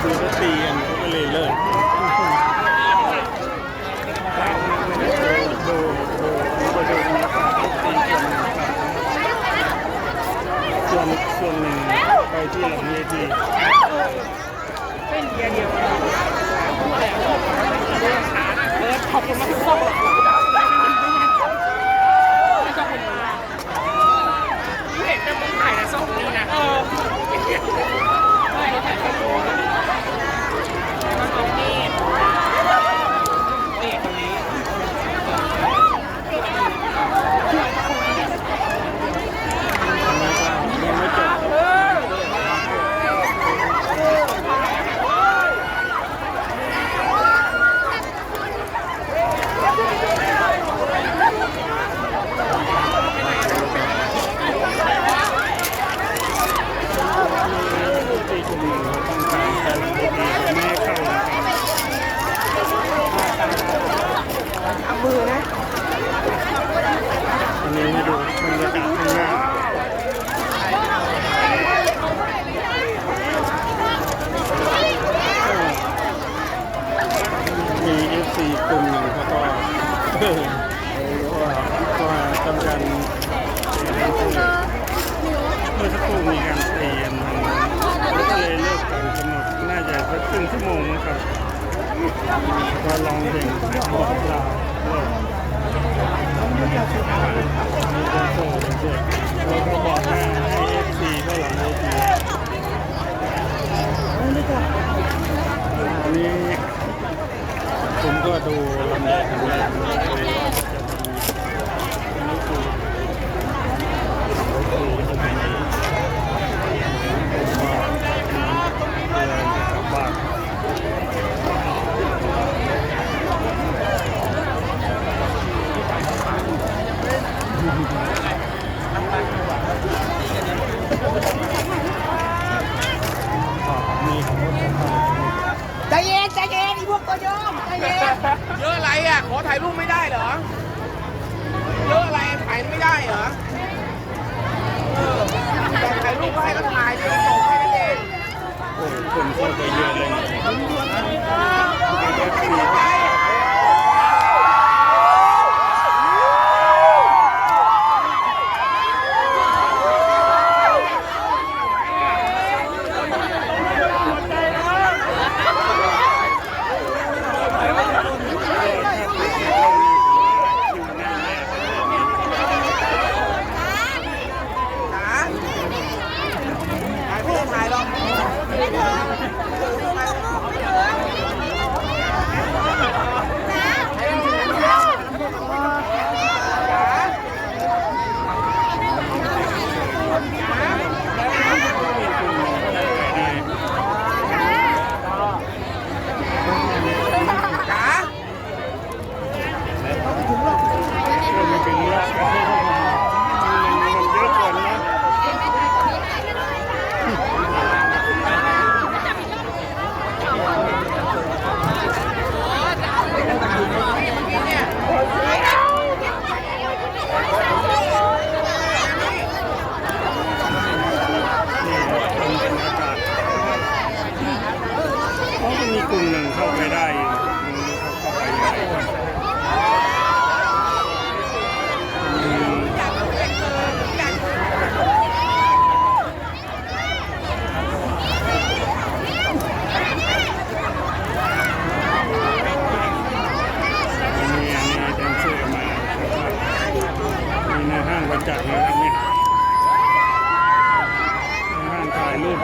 คือก็ตีกันก็เลยเลิกดูดูดูดูตีกันส่วนส่วนหนึ่งไปที่หลังเวทีเป็นเดียวเดียวขอบคุณมาก ซีกลุ่มหนึ่งเขาก็ก็ทำการเมื่อสักครู่มีการเตียนแล้วก็เลยเลิกการกำหนดน่าจะสักครึ่งชั่วโมงนะครับก็ลองเพลงบอกลาเลิกแล้วก็บอกว่ รูก็เยอะใจเย็นเยอะอะไรอะ ขอถ่ายรูปไม่ได้เหรอ เยอะอะไรถ่ายไม่ได้เหรอเออถ่ายรูปก็ให้ก็ถ่ายดิ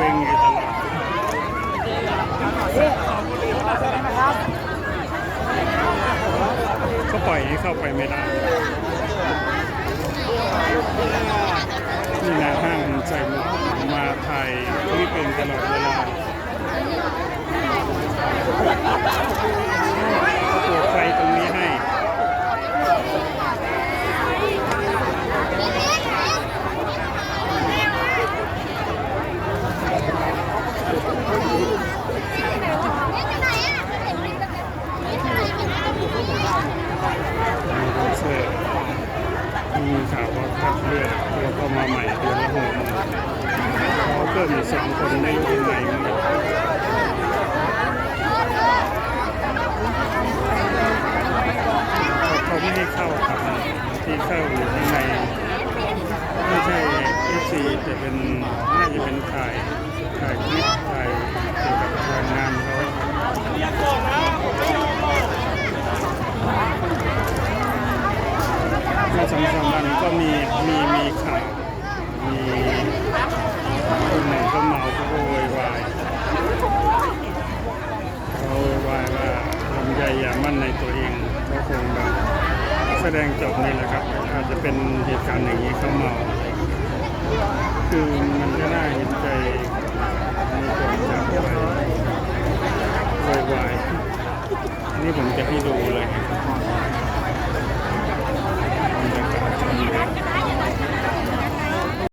วิ่งอตลอดก็ปล่อยเข้าไปไม่ได้ สามคนในรุ่นเขาไม่ให้เข้าครับที่เข้าอยู่ในไม่ใช่เอฟซีแต่เป็นน่าจะเป็นถ่ายถ่ายคลิปถ่ายเกี่ยวกับงานงานเขาเมื่อสองสามวันก็มีมีมีข่าวมี คนหนึ่งก็เมาก็โวยวายเขาโวยวายว่าทำใจอย่ามั่นในตัวเองก็คงแบบแสดงจบนี่แหละครับ อาจจะเป็นเหตุการณ์อย่างนี้เขาเมา คือมันก็น่าเห็นใจในคนจากไปโวยวายนี่ผมจะให้ดู